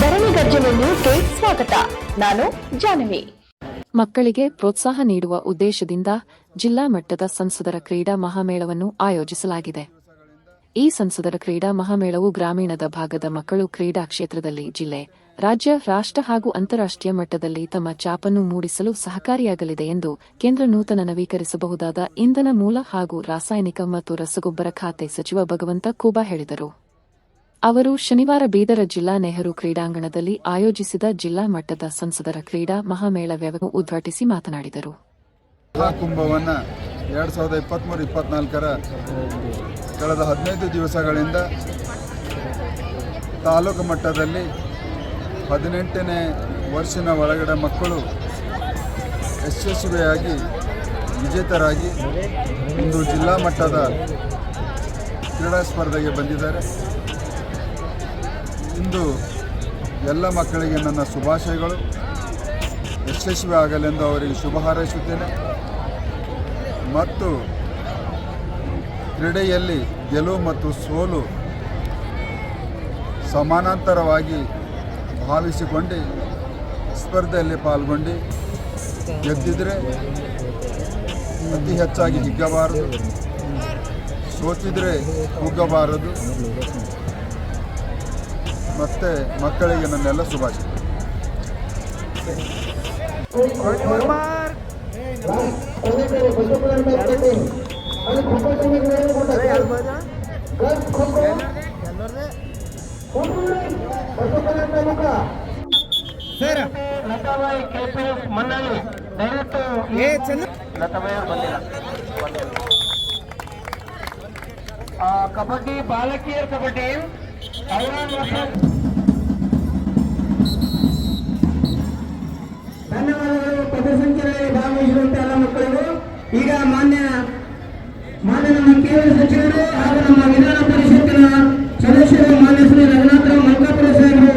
ಧರಣಿ ಗರ್ಜನೆ ನ್ಯೂಸ್ಗೆ ಸ್ವಾಗತ. ನಾನು ಜಾನವಿ ಮಕ್ಕಳಿಗೆ ಪ್ರೋತ್ಸಾಹ ನೀಡುವ ಉದ್ದೇಶದಿಂದ ಜಿಲ್ಲಾ ಮಟ್ಟದ ಸಂಸದರ ಕ್ರೀಡಾ ಮಹಾಮೇಳವನ್ನು ಆಯೋಜಿಸಲಾಗಿದೆ. ಈ ಸಂಸದರ ಕ್ರೀಡಾ ಮಹಾಮೇಳವು ಗ್ರಾಮೀಣದ ಭಾಗದ ಮಕ್ಕಳು ಕ್ರೀಡಾ ಕ್ಷೇತ್ರದಲ್ಲಿ ಜಿಲ್ಲೆ, ರಾಜ್ಯ, ರಾಷ್ಟ್ರ ಹಾಗೂ ಅಂತಾರಾಷ್ಟ್ರೀಯ ಮಟ್ಟದಲ್ಲಿ ತಮ್ಮ ಚಾಪನ್ನು ಮೂಡಿಸಲು ಸಹಕಾರಿಯಾಗಲಿದೆ ಎಂದು ಕೇಂದ್ರ ನೂತನ ನವೀಕರಿಸಬಹುದಾದ ಇಂಧನ ಮೂಲ ಹಾಗೂ ರಾಸಾಯನಿಕ ಮತ್ತು ರಸಗೊಬ್ಬರ ಖಾತೆ ಸಚಿವ ಭಗವಂತ ಖೂಬಾ ಹೇಳಿದರು. ಅವರು ಶನಿವಾರ ಬೀದರ ಜಿಲ್ಲಾ ನೆಹರು ಕ್ರೀಡಾಂಗಣದಲ್ಲಿ ಆಯೋಜಿಸಿದ ಜಿಲ್ಲಾ ಮಟ್ಟದ ಸಂಸದರ ಕ್ರೀಡಾ ಮಹಾಮೇಳ ವ್ಯವಸ್ಥೆ ಉದ್ಘಾಟಿಸಿ ಮಾತನಾಡಿದರು. ಮಹಾಕುಂಭವನ್ನು ಎರಡು ಸಾವಿರದ ಇಪ್ಪತ್ತ್ಮೂರು ಇಪ್ಪತ್ನಾಲ್ಕರ ಕಳೆದ ಹದಿನೈದು ದಿವಸಗಳಿಂದ ತಾಲೂಕು ಮಟ್ಟದಲ್ಲಿ ಹದಿನೆಂಟನೇ ವರ್ಷದ ಒಳಗಡೆ ಮಕ್ಕಳು ಯಶಸ್ವಿಯಾಗಿ ವಿಜೇತರಾಗಿ ಇಂದು ಜಿಲ್ಲಾ ಮಟ್ಟದ ಕ್ರೀಡಾ ಸ್ಪರ್ಧೆಗೆ ಬಂದಿದ್ದಾರೆ. ಇಂದು ಎಲ್ಲ ಮಕ್ಕಳಿಗೆ ನನ್ನ ಶುಭಾಶಯಗಳು. ಯಶಸ್ವಿ ಆಗಲೆಂದು ಅವರಿಗೆ ಶುಭ ಹಾರೈಸುತ್ತೇನೆ. ಮತ್ತು ಕ್ರೀಡೆಯಲ್ಲಿ ಗೆಲುವು ಮತ್ತು ಸೋಲು ಸಮಾನಾಂತರವಾಗಿ ಭಾವಿಸಿಕೊಂಡು ಸ್ಪರ್ಧೆಯಲ್ಲಿ ಪಾಲ್ಗೊಂಡು ಗೆದ್ದಿದ್ರೆ ಅತಿ ಹೆಚ್ಚಾಗಿ ಹಿಗ್ಗಬಾರದು. ಸೋತಿದ್ರೆ ಕುಗ್ಗಬಾರದು. ಮತ್ತು ಮಕ್ಕಳಿಗೆ ನನ್ನೆಲ್ಲ ಶುಭಾಶಯ. ಲತಾಬಾಯಿ ಕೆಪಿಎಫ್ ಮನ್ನಳ್ಳಿ ದಯವಿಟ್ಟು ಲತಾಬಾಯಿ ಬಂದಿಲ್ಲ ಕಬಡ್ಡಿ ಬಾಲಕಿಯರ್ ಕಬಡ್ಡಿ. ಧನ್ಯವಾದಗಳು. ಪಥಸಂಚಲನೆಯಲ್ಲಿ ಭಾಗವಹಿಸುವಂತೆ ಎಲ್ಲ ಮಕ್ಕಳಿಗೂ. ಈಗ ಮಾನ್ಯ ಮಾನ್ಯ ನಮ್ಮ ಕೇಂದ್ರ ಸಚಿವರು ಹಾಗೂ ನಮ್ಮ ವಿಧಾನ ಪರಿಷತ್ತಿನ ಸದಸ್ಯರು, ಮಾನ್ಯ ಶ್ರೀ ರಘುನಾಥರಾವ್ ಮಲ್ಕಾಪುರ ಸಾಹೇಬರು.